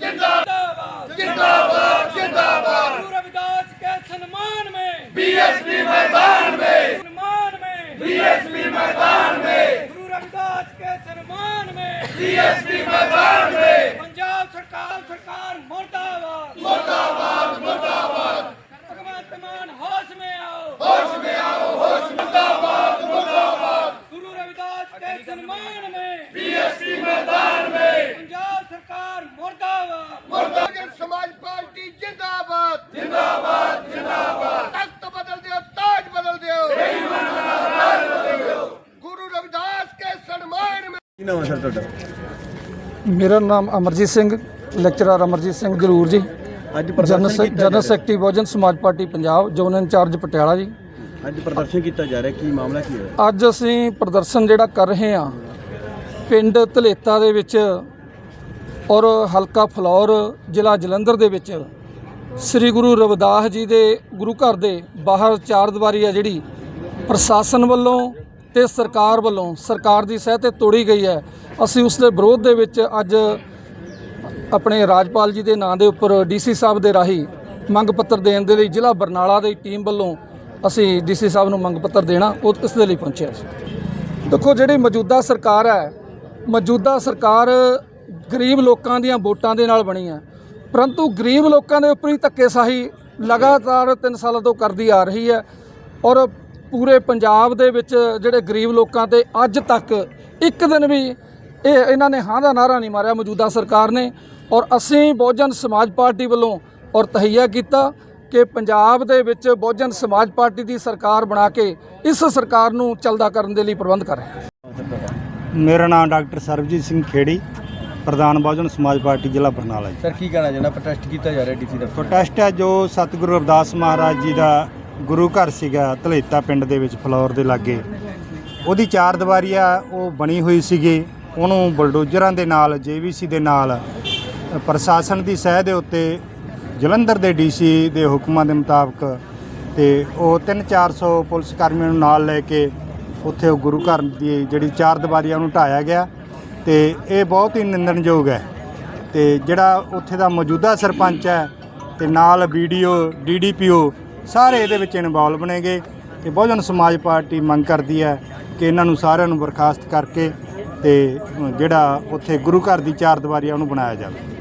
जिंदाबाद जिंदाबाद जिंदाबाद गुरु रविदास के सम्मान में बीएसपी मैदान में सम्मान में बीएसपी मैदान में गुरु रविदास के सम्मान में बीएसपी मैदान में पंजाब सरकार सरकार मुर्दाबाद ਕੀ ਨਾਮ ਹੈ ਸਰ ਤੁਹਾਡਾ? ਮੇਰਾ ਨਾਮ ਅਮਰਜੀਤ ਸਿੰਘ ਲੈਕਚਰਰ ਅਮਰਜੀਤ ਸਿੰਘ ਜਰੂਰ ਜੀ। ਅੱਜ ਜਨਰਲ ਪ੍ਰਦਰਸ਼ਨ ਸੈਕ- ਕੀਤਾ ਜਨਰਲ ਜਾ secretary Bahujan Samaj Party Punjab zone in charge Patiala ji. ਅੱਜ ਪ੍ਰਦਰਸ਼ਨ ਕੀਤਾ ਜਾ ਰਿਹਾ ਕੀ ਮਾਮਲਾ ਕੀ ਹੈ ਅੱਜ ਅਸੀਂ ਪ੍ਰਦਰਸ਼ਨ ਜਿਹੜਾ ਕਰ ਰਹੇ ਹਾਂ ਪਿੰਡ ਧਲੇਤਾ ਦੇ ਵਿੱਚ ਔਰ ਹਲਕਾ ਫਲੌਰ ਜ਼ਿਲ੍ਹਾ ਜਲੰਧਰ ਦੇ ਵਿੱਚ ਸ੍ਰੀ ਗੁਰੂ ਰਵਿਦਾਸ ਜੀ ਦੇ ਗੁਰੂ ਘਰ ਦੇ ਬਾਹਰ ਚਾਰ ਦੀਵਾਰੀ ਆ ਜਿਹੜੀ ਪ੍ਰਸ਼ਾਸਨ ਵੱਲੋਂ ਤੇ ਸਰਕਾਰ ਵੱਲੋਂ, ਸਰਕਾਰ ਦੀ ਸਹਿ ਤੇ ਤੋੜੀ ਗਈ ਹੈ। ਅਸੀਂ ਉਸ ਦੇ ਵਿਰੋਧ ਦੇ ਵਿੱਚ ਅੱਜ ਆਪਣੇ ਰਾਜਪਾਲ ਜੀ ਦੇ ਨਾਂ ਦੇ ਉੱਪਰ ਡੀਸੀ ਸਾਹਿਬ ਦੇ ਰਾਹੀਂ ਮੰਗ ਪੱਤਰ ਦੇਣ ਦੇ ਲਈ ਜ਼ਿਲ੍ਹਾ ਬਰਨਾਲਾ ਦੀ ਟੀਮ ਵੱਲੋਂ ਅਸੀਂ ਡੀਸੀ ਸਾਹਿਬ ਨੂੰ ਮੰਗ ਪੱਤਰ ਦੇਣਾ, ਉਹ ਇਸ ਦੇ ਲਈ ਪਹੁੰਚਿਆ ਸੀ। ਦੇਖੋ, ਜਿਹੜੀ ਮੌਜੂਦਾ ਸਰਕਾਰ ਹੈ, ਮੌਜੂਦਾ ਸਰਕਾਰ ਗਰੀਬ ਲੋਕਾਂ ਦੀਆਂ ਵੋਟਾਂ ਦੇ ਨਾਲ ਬਣੀ ਹੈ। ਪਰੰਤੂ ਗਰੀਬ ਲੋਕਾਂ ਦੇ ਉੱਪਰ ਹੀ ਧੱਕੇਸ਼ਾਹੀ ਲਗਾਤਾਰ 3 ਸਾਲਾਂ ਤੋਂ ਕਰਦੀ ਆ ਰਹੀ ਹੈ ਔਰ ਪੂਰੇ ਪੰਜਾਬ ਦੇ ਵਿੱਚ ਜਿਹੜੇ ਗਰੀਬ ਲੋਕਾਂ ਤੇ ਅੱਜ ਤੱਕ ਇੱਕ ਦਿਨ ਵੀ ਇਹ ਇਹਨਾਂ ਨੇ ਹਾਂ ਦਾ ਨਾਰਾ ਨਹੀਂ ਮਾਰਿਆ ਮੌਜੂਦਾ ਸਰਕਾਰ ਨੇ ਔਰ ਅਸੀਂ ਬਹੁਜਨ ਸਮਾਜ ਪਾਰਟੀ ਵੱਲੋਂ ਔਰ ਤਹਈਆ ਕੀਤਾ ਕਿ ਪੰਜਾਬ ਦੇ ਵਿੱਚ ਬਹੁਜਨ ਸਮਾਜ ਪਾਰਟੀ ਦੀ ਸਰਕਾਰ ਬਣਾ ਕੇ ਇਸ ਸਰਕਾਰ ਨੂੰ ਚਲਦਾ ਕਰਨ ਦੇ ਲਈ ਪ੍ਰਬੰਧ ਕਰ ਰਹੇ ਹਾਂ। ਮੇਰਾ ਨਾਮ ਡਾਕਟਰ ਸਰਬਜੀਤ ਸਿੰਘ ਖੇੜੀ ਪ੍ਰਧਾਨ ਬਹੁਜਨ ਸਮਾਜ ਪਾਰਟੀ ਜ਼ਿਲ੍ਹਾ ਬਰਨਾਲਾ ਜੀ। ਸਰ ਕੀ ਕਹਿਣਾ ਚਾਹੁੰਦਾ ਪ੍ਰੋਟੈਸਟ ਕੀਤਾ ਜਾ ਰਿਹਾ ਡੀਸੀ ਦਫ਼ਤਰ ਪ੍ਰੋਟੈਸਟ ਹੈ ਜੋ ਸਤਿਗੁਰੂ ਰਵਿਦਾਸ ਮਹਾਰਾਜ ਜੀ ਦਾ ਗੁਰੂ ਘਰ ਸੀਗਾ ਧਲੇਤਾ ਪਿੰਡ ਦੇ ਵਿੱਚ ਫਲੌਰ ਦੇ ਲਾਗੇ। ਉਹਦੀ ਚਾਰ ਦੀਵਾਰੀ ਆ, ਉਹ ਬਣੀ ਹੋਈ ਸੀਗੀ। ਉਹਨੂੰ ਬਲਡੋਜ਼ਰਾਂ ਦੇ ਨਾਲ, ਜੇਵੀਸੀ ਦੇ ਨਾਲ, ਪ੍ਰਸ਼ਾਸਨ ਦੀ ਸਹਿ ਦੇ ਉੱਤੇ, ਜਲੰਧਰ ਦੇ ਡੀਸੀ ਦੇ ਹੁਕਮਾਂ ਦੇ ਮੁਤਾਬਕ ਤੇ ਉਹ 3-400 ਪੁਲਿਸ ਕਰਮੀਆਂ ਨੂੰ ਨਾਲ ਲੈ ਕੇ ਉੱਥੇ ਉਹ ਗੁਰੂ ਘਰ ਦੀ ਜਿਹੜੀ ਚਾਰ ਦੀਵਾਰੀ ਆ, ਉਹਨੂੰ ਢਾਇਆ ਗਿਆ ਤੇ ਇਹ ਬਹੁਤ ਹੀ ਨਿੰਦਣਯੋਗ ਹੈ। ਤੇ ਜਿਹੜਾ ਉੱਥੇ ਦਾ ਮੌਜੂਦਾ ਸਰਪੰਚ ਹੈ ਤੇ ਨਾਲ ਵੀਡੀਓ ਡੀਡੀਪੀਓ ਸਾਰੇ ਇਹਦੇ ਵਿੱਚ ਇਨਵੋਲਵ ਨੇਗੇ ਤੇ ਬਹੁਜਨ ਸਮਾਜ ਪਾਰਟੀ ਮੰਗ ਕਰਦੀ ਹੈ ਕਿ ਇਹਨਾਂ ਨੂੰ ਸਾਰਿਆਂ ਨੂੰ ਬਰਖਾਸਤ ਕਰਕੇ ਤੇ ਜਿਹੜਾ ਉੱਥੇ ਗੁਰੂ ਘਰ ਦੀ ਚਾਰ ਦੀਵਾਰੀ ਆ ਉਹਨੂੰ ਬਣਾਇਆ ਜਾਵੇ।